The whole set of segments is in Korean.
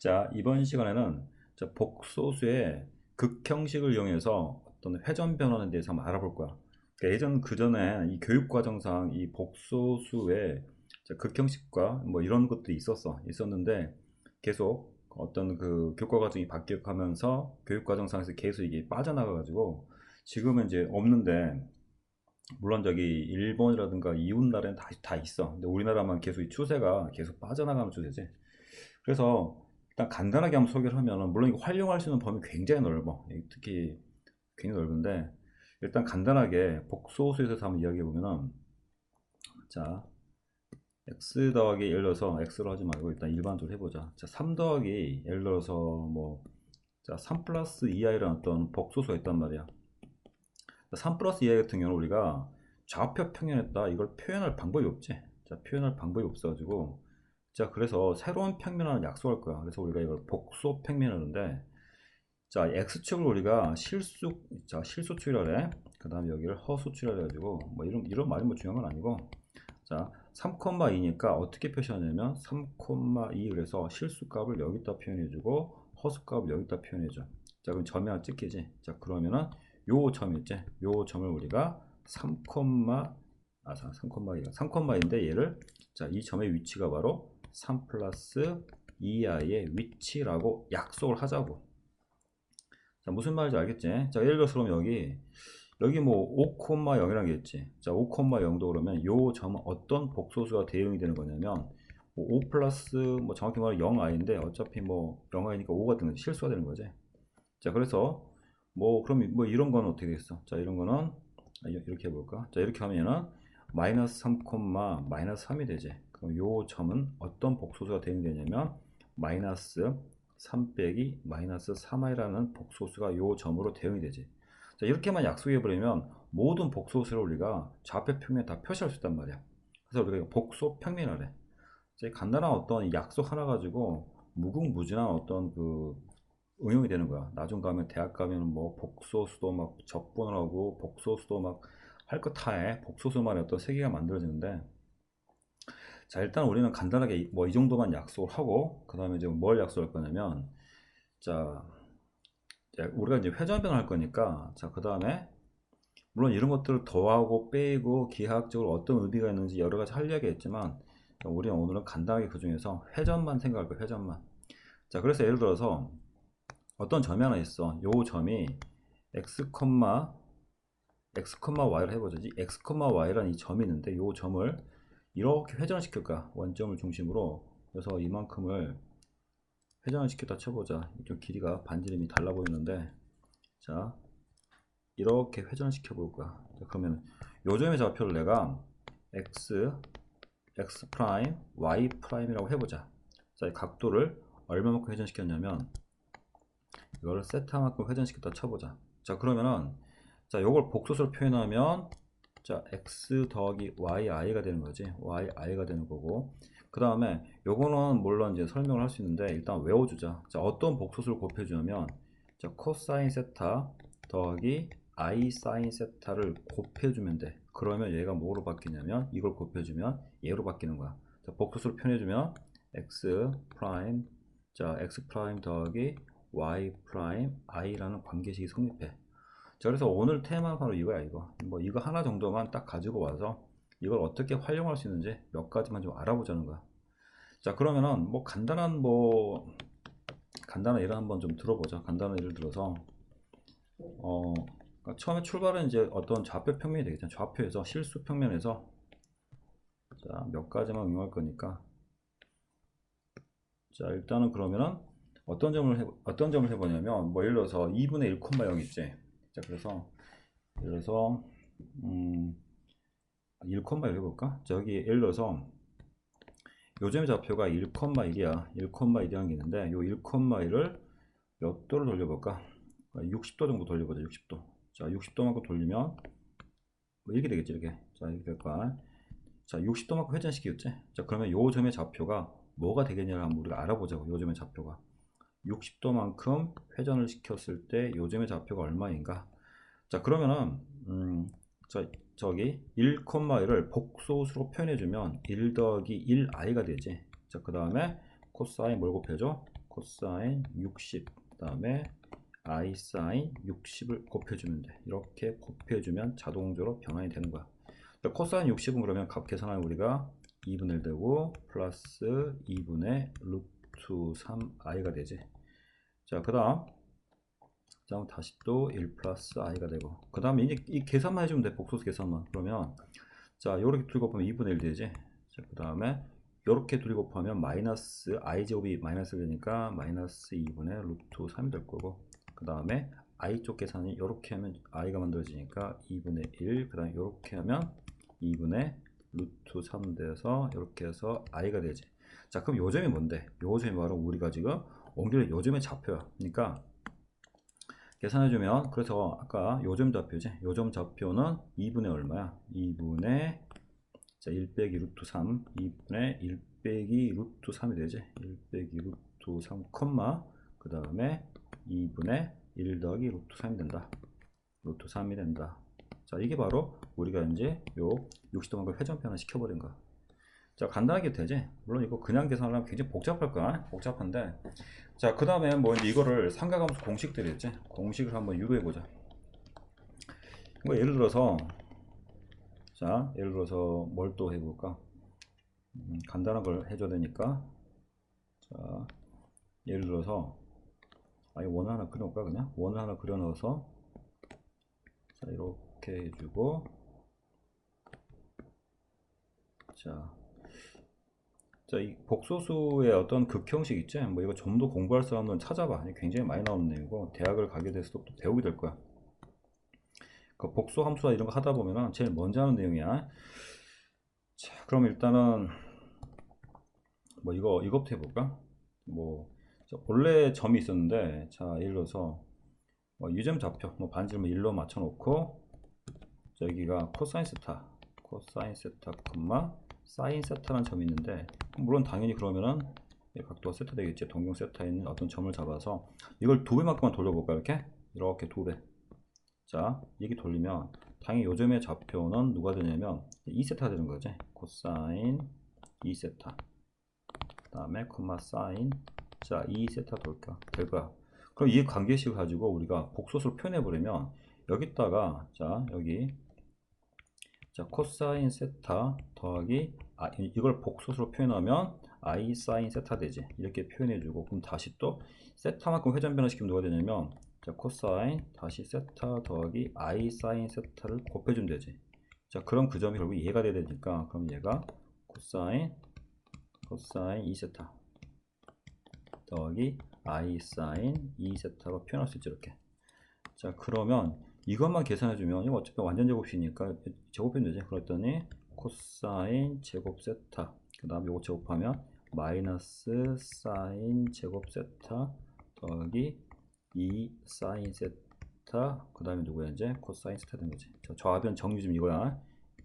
자, 이번 시간에는 자, 복소수의 극형식을 이용해서 어떤 회전 변환에 대해서 한번 알아볼 거야. 그러니까 예전 그 전에 이 교육 과정상 이 복소수의 자, 극형식과 뭐 이런 것들이 있었어. 있었는데 계속 어떤 그 교과 과정이 바뀌어가면서 교육 과정상에서 계속 이게 빠져나가가지고 지금은 이제 없는데 물론 저기 일본이라든가 이웃 나라는 다, 다 있어. 근데 우리나라만 계속 이 추세가 계속 빠져나가는 추세지. 그래서 일단 간단하게 한번 소개를 하면은 물론 이거 활용할 수 있는 범위 굉장히 넓어. 특히 굉장히 넓은데 일단 간단하게 복소수에서 한번 이야기해 보면은 자 x 더하기 예를 들어서 x로 하지 말고 일단 일반적으로 해보자. 자, 3 더하기 예를 들어서 뭐 자, 3 플러스 2i라는 어떤 복소수가 있단 말이야. 3 플러스 2i 같은 경우는 우리가 좌표 평면했다 이걸 표현할 방법이 없지. 자, 표현할 방법이 없어가지고 자, 그래서 새로운 평면을 약속할 거야. 그래서 우리가 이걸 복소 평면하는데 자, x축을 우리가 실수 자, 실수축이라 그래. 그 다음에 여기를 허수축이라 해 가지고 뭐 이런 이런 말이 뭐 중요한 건 아니고 자, 3,2니까 어떻게 표시하냐면 3,2 그래서 실수값을 여기다 표현해주고 허수값을 여기다 표현해줘. 자, 그럼 점이 하나 찍히지. 자, 그러면은 요 점 있지. 요 점을 우리가 3, 아, 3,2가 3,2인데 얘를 자, 이 점의 위치가 바로 3 플러스 2i의 위치라고 약속을 하자고. 자, 무슨 말인지 알겠지? 자, 예를 들어서 그럼 여기 여기 뭐 5,0이라는 게 있지. 자, 5,0도 그러면 요 점은 어떤 복소수가 대응이 되는 거냐면 뭐5 플러스 뭐 정확히 말하면 0i인데 어차피 뭐 0i니까 5가 되는 거지. 실수가 되는 거지. 자, 그래서 뭐 그럼 뭐 이런 건 어떻게 되겠어? 자, 이런 거는 아, 이렇게 해볼까? 자, 이렇게 하면은 마이너스 3, 마이너스 3이 되지. 그럼 요 점은 어떤 복소수가 대응되냐면 마이너스 3 빼기 마이너스 3i라는 복소수가 요 점으로 대응이 되지. 자, 이렇게만 약속해 버리면 모든 복소수를 우리가 좌표 평면에 다 표시할 수 있단 말이야. 그래서 우리가 복소 평면을 해. 간단한 어떤 약속 하나 가지고 무궁무진한 어떤 그 응용이 되는 거야. 나중 가면 대학 가면 뭐 복소수도 막 접근을 하고 복소수도 막할거다 해. 복소수만의 어떤 세계가 만들어지는데 자 일단 우리는 간단하게 뭐 이 정도만 약속을 하고 그 다음에 이제 뭘 약속할 거냐면 자 우리가 이제 회전변 할 거니까 자 그 다음에 물론 이런 것들을 더하고 빼고 기하학적으로 어떤 의미가 있는지 여러 가지 할 이야기가 있지만 우리는 오늘은 간단하게 그 중에서 회전만 생각할 거예요 회전만. 자 그래서 예를 들어서 어떤 점이 하나 있어. 요 점이 x, x, y를 해보자 x, y라는 이 점이 있는데 요 점을 이렇게 회전을 시킬까? 원점을 중심으로. 그래서 이만큼을 회전을 시켰다 쳐보자. 좀 길이가 반지름이 달라 보이는데 자 이렇게 회전을 시켜 볼 거야 자, 그러면 요점의 좌표를 내가 x x 프라임 y 프라임이라고 해보자. 자 각도를 얼마만큼 회전시켰냐면 이거를 세타만큼 회전시켰다 쳐보자. 자 그러면은 자 요걸 복소수로 표현하면 자 x 더하기 yi가 되는 거지. yi가 되는 거고. 그 다음에 요거는 물론 이제 설명을 할 수 있는데 일단 외워주자. 자 어떤 복소수를 곱해주냐면 자 코사인 세타 더하기 i 사인 세타를 곱해주면 돼. 그러면 얘가 뭐로 바뀌냐면 이걸 곱해주면 얘로 바뀌는 거야. 자 복소수를 표현해주면 x 프라임 자 x 프라임 더하기 y 프라임 i라는 관계식이 성립해. 자 그래서 오늘 테마는 바로 이거야 이거. 뭐 이거 하나 정도만 딱 가지고 와서 이걸 어떻게 활용할 수 있는지 몇 가지만 좀 알아보자는 거야. 자 그러면은 뭐 간단한 뭐 간단한 예를 한번 좀 들어보자. 간단한 예를 들어서 어 그러니까 처음에 출발은 이제 어떤 좌표 평면이 되겠죠. 좌표에서 실수 평면에서 자 몇 가지만 응용할 거니까. 자 일단은 그러면은 어떤 점을 해 어떤 점을 해보냐면 뭐 예를 들어서 2분의 1,0 있지 자 그래서 예를 들어서 음1,1 해볼까? 저기 예를 들어서 요점의 좌표가 1,1이야. 1,1이라는 게 있는데 요 1,1을 몇 도로 돌려볼까? 60도 정도 돌려보자 60도. 자 60도만큼 돌리면 뭐 이렇게 되겠지 이렇게. 자 이렇게 될까 자 60도만큼 회전시키겠지? 자 그러면 요 점의 좌표가 뭐가 되겠냐를 한번 우리가 알아보자고 요 점의 좌표가 60도만큼 회전을 시켰을 때 요즘의 좌표가 얼마인가 자 그러면은 음, 자, 저기 1,1을 복소수로 표현해주면 1 더하기 1i가 되지 자그 다음에 코사인 뭘 곱해줘 코사인 60 그다음에 i 사인 60을 곱해주면 돼. 이렇게 곱해주면 자동적으로 변환이 되는 거야. 자, 코사인 60은 그러면 값 계산하면 우리가 2분의 1 되고 플러스 2분의 루트 3i가 되지. 자, 그 다음 다음 다시 또 1 플러스 i가 되고 그 다음에 이제 이 계산만 해주면 돼. 복소수 계산만. 그러면 자, 요렇게 둘 곱하면 2분의 1 되지. 자, 그 다음에 요렇게 둘이 곱하면 마이너스 i 제곱이 마이너스 되니까 마이너스 2분의 루트 3이 될 거고 그 다음에 i 쪽 계산이 이렇게 하면 i가 만들어지니까 2분의 1, 그 다음에 이렇게 하면 2분의 루트 3 돼서 이렇게 해서 i가 되지. 자, 그럼 요점이 뭔데? 요점이 바로 우리가 지금 옮길 요점의 좌표야. 그러니까 계산해주면 그래서 아까 요점 좌표지. 요점 좌표는 2분의 얼마야? 2분의 자, 1 빼기 루트 3, 2분의 1 빼기 루트 3이 되지. 1 빼기 루트 3, 컴마 그 다음에 2분의 1 더하기 루트 3이 된다. 루트 3이 된다. 자, 이게 바로 우리가 이제 요 60도만큼 회전변화 시켜버린 거야. 자, 간단하게 되지? 물론 이거 그냥 계산하려면 굉장히 복잡할 거야. 복잡한데. 자, 그 다음에 뭐 이거를 삼각함수 공식들이 있지? 공식을 한번 유도해 보자. 뭐 예를 들어서, 자, 예를 들어서 뭘 또 해볼까? 음, 간단한 걸 해줘야 되니까. 자, 예를 들어서, 아니 원을 하나 그려놓을까 그냥 원을 하나 그려 넣어서 자 이렇게 해주고 자, 자, 이 복소수의 어떤 극형식 있지? 뭐 이거 좀 더 공부할 사람들은 찾아봐. 굉장히 많이 나오는 내용이고 대학을 가게 돼서 또 배우게 될 거야. 그 복수 함수나 이런 거 하다 보면은 제일 먼저 하는 내용이야. 자, 그럼 일단은 뭐 이거 이것부터 해볼까? 뭐 자, 본래 점이 있었는데 자 예를 들어서 뭐 유점 좌표 뭐 반지름을 1로 맞춰 놓고 자, 여기가 코사인 세타 코사인 세타 콤마 사인 세타라는 점이 있는데 물론 당연히 그러면은 각도가 세타 되겠지. 동경 세타에 있는 어떤 점을 잡아서 이걸 두 배만큼만 돌려볼까 이렇게? 이렇게 두 배 자 이게 돌리면 당연히 요점의 좌표는 누가 되냐면 2세타 되는 거지. 코사인 2세타 그 다음에 콤마 사인. 자, 2세타 돌까 될 거야. 그럼 이 관계식을 가지고 우리가 복소수를 표현해 버리면 여기다가 자, 여기 자, 코사인 세타 더하기 아, 이걸 복소수로 표현하면 i 사인 세타 되지. 이렇게 표현해 주고 그럼 다시 또 세타만큼 회전 변화시키면 누가 되냐면 자, 코사인 다시 세타 더하기 i 사인 세타를 곱해 주면 되지. 자, 그럼 그 점이 결국 얘가 돼야 되니까 그럼 얘가 코사인 코사인 2세타 더하기 i 사인 2세타로 표현할 수 있죠 이렇게 자 그러면 이것만 계산해 주면 이거 어차피 완전 제곱이니까 제곱해면 되지? 그랬더니 코사인 제곱 세타. 그 다음 요거 제곱하면 마이너스 사인 제곱 세타 더하기 2 사인 세타. 그 다음에 누구야 이제? 코사인 세타 된 거지. 자, 좌변 정리 좀 이거야.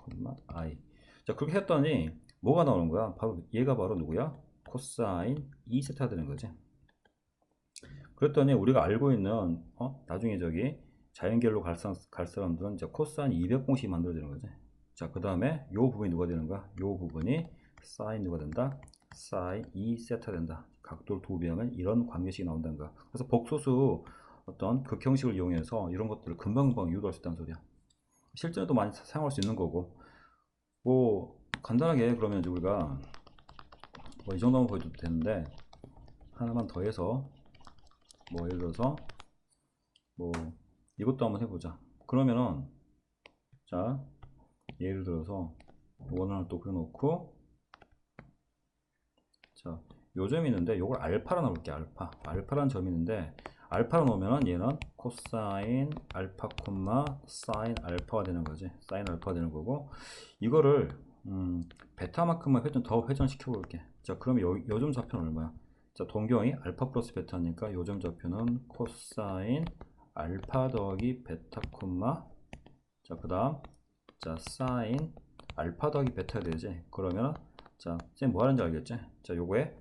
콤마 i. 자 그렇게 했더니 뭐가 나오는 거야? 바로 얘가 바로 누구야? 코사인 2 세타 되는 거지. 그랬더니 우리가 알고 있는 어? 나중에 저기 자연계열로 갈, 사, 갈 사람들은 이제 코사인 200 공식이 만들어지는 거지. 자, 그 다음에 요 부분이 누가 되는 거야? 요 부분이 사인 누가 된다? 사인 2 세타 된다. 각도를 두 배하면 이런 관계식이 나온다는 거야. 그래서 복소수 어떤 극형식을 이용해서 이런 것들을 금방금방 유도할 수 있다는 소리야. 실제로도 많이 사용할 수 있는 거고 뭐 간단하게 그러면 이제 우리가 뭐 이 정도만 보여도 되는데 하나만 더 해서 뭐 예를 들어서 뭐 이것도 한번 해보자. 그러면은 자 예를 들어서 원을 또 그려놓고 자 요점이 있는데 요걸 알파로 넣을게 알파. 알파라는 점이 있는데 알파로 넣으면은 얘는 코사인 알파 콤마 사인 알파가 되는 거지. 사인 알파가 되는 거고 이거를 음, 베타만큼만 회전 더 회전시켜 볼게. 자 그러면 요, 요점 좌표는 얼마야? 자 동경이 알파 플러스 베타니까 요점 좌표는 코사인 알파 더하기 베타 콤마. 자그 다음 자 사인 알파 더하기 베타 되지? 그러면 자쌤뭐 하는지 알겠지? 자 요거에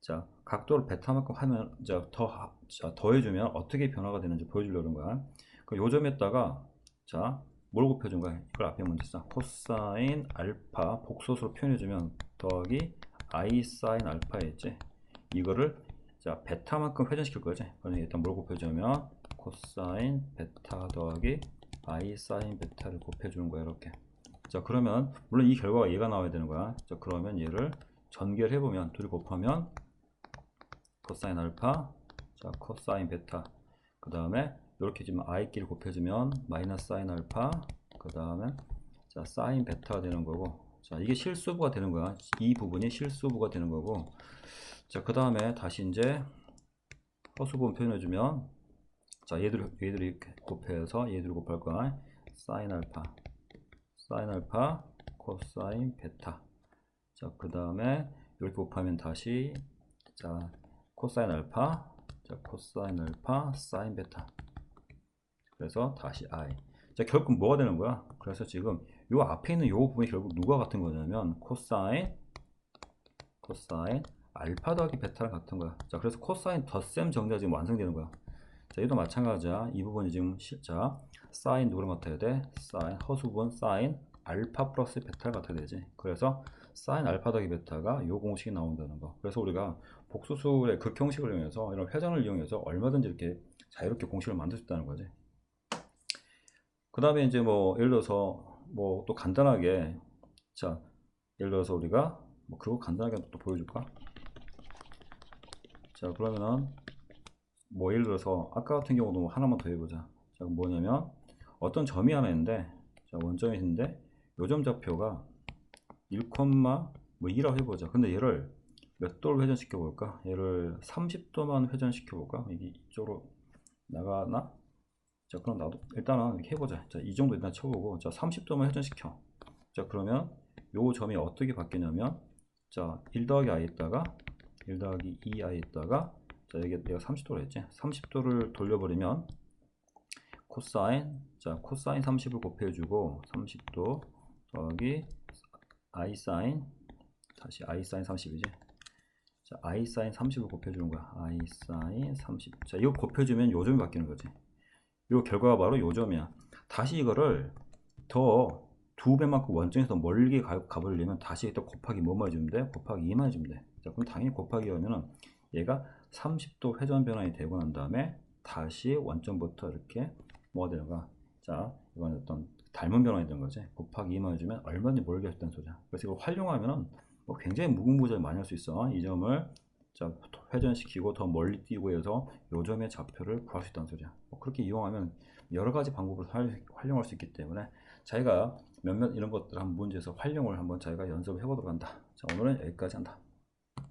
자 각도를 베타만큼 하면 자더 자, 더해주면 어떻게 변화가 되는지 보여주려는 거야. 그 요점에다가 자 뭘 곱해준 거야? 이걸 앞에 먼저 써. 코사인 알파 복소수로 표현해주면 더하기 i 사인 알파였지? 이거를 자 베타만큼 회전시킬 거지? 그러면 일단 뭘 곱해주면 코사인 베타 더하기 i 사인 베타를 곱해주는 거야 이렇게. 자 그러면 물론 이 결과가 얘가 나와야 되는 거야. 자 그러면 얘를 전개를 해보면 둘이 곱하면 코사인 알파 자 코사인 베타. 그 다음에 이렇게 지금 i끼리 곱해주면 마이너스 사인 알파 그 다음에 자 사인 베타가 되는 거고. 자 이게 실수부가 되는 거야. 이 부분이 실수부가 되는 거고. 자 그 다음에 다시 이제 허수분 표현해주면 자 얘들 얘들 이렇게 곱해서 얘들 곱할 거야. 사인 알파 사인 알파 코사인 베타 자 그 다음에 이렇게 곱하면 다시 자 코사인 알파 자 코사인 알파 사인 베타 그래서 다시 i. 자 결국 뭐가 되는 거야? 그래서 지금 요 앞에 있는 요 부분이 결국 누가 같은 거냐면 코사인 코사인 알파 더하기 베타랑 같은 거야. 자 그래서 코사인 덧셈 정리가 지금 완성되는 거야 자 얘도 마찬가지야. 이 부분이 지금 시, 자 사인 누구랑 같아야 돼? 사인 허수분 사인 알파 플러스 베타를 같아야 되지. 그래서 사인 알파 더하기 베타가 요 공식이 나온다는 거. 그래서 우리가 복수술의 극형식을 이용해서 이런 회전을 이용해서 얼마든지 이렇게 자유롭게 공식을 만들 수 있다는 거지. 그 다음에 이제 뭐 예를 들어서 뭐 또 간단하게 자 예를 들어서 우리가 뭐 그거 간단하게 또 보여줄까? 자 그러면은 뭐 예를 들어서 아까 같은 경우도 뭐 하나만 더 해보자. 자 뭐냐면 어떤 점이 하나 있는데 자 원점이 있는데 요점 좌표가 1, 뭐 2라고 해보자. 근데 얘를 몇 도를 회전시켜 볼까? 얘를 30도만 회전시켜 볼까? 이게 이쪽으로 나가나? 자 그럼 나도 일단은 이렇게 해보자. 자 이 정도 일단 쳐보고 자 30도만 회전시켜. 자 그러면 요 점이 어떻게 바뀌냐면 자1 더하기 i 있다가 1 더하기 2i 있다가 자 여기 내가 30도로 했지? 30도를 돌려버리면 코사인 자 코사인 30을 곱해주고 30도 더하기 i 사인 다시 i 사인 30이지? 자 i 사인 30을 곱해주는 거야. i 사인 30자 이거 곱해주면 요점이 바뀌는 거지. 요 결과가 바로 요점이야. 다시 이거를 더 두 배만큼 원점에서 멀리 가, 가버리려면 다시 또 곱하기 뭐만 해주면 돼? 곱하기 2만 해주면 돼. 자, 그럼 당연히 곱하기 하면은 얘가 30도 회전 변환이 되고 난 다음에 다시 원점부터 이렇게 뭐가 되는가? 자, 이건 어떤 닮은 변환이 되는 거지. 곱하기 2만 해주면 얼마든지 멀게 했다는 소리야. 그래서 이걸 활용하면은 뭐 굉장히 무궁무진을 많이 할 수 있어. 이 점을 자, 회전시키고 더 멀리 뛰고 해서 요점의 좌표를 구할 수 있다는 소리야. 뭐 그렇게 이용하면 여러 가지 방법을 활, 활용할 수 있기 때문에 자기가 몇몇 이런 것들 한 문제에서 활용을 한번 자기가 연습을 해보도록 한다. 자, 오늘은 여기까지 한다.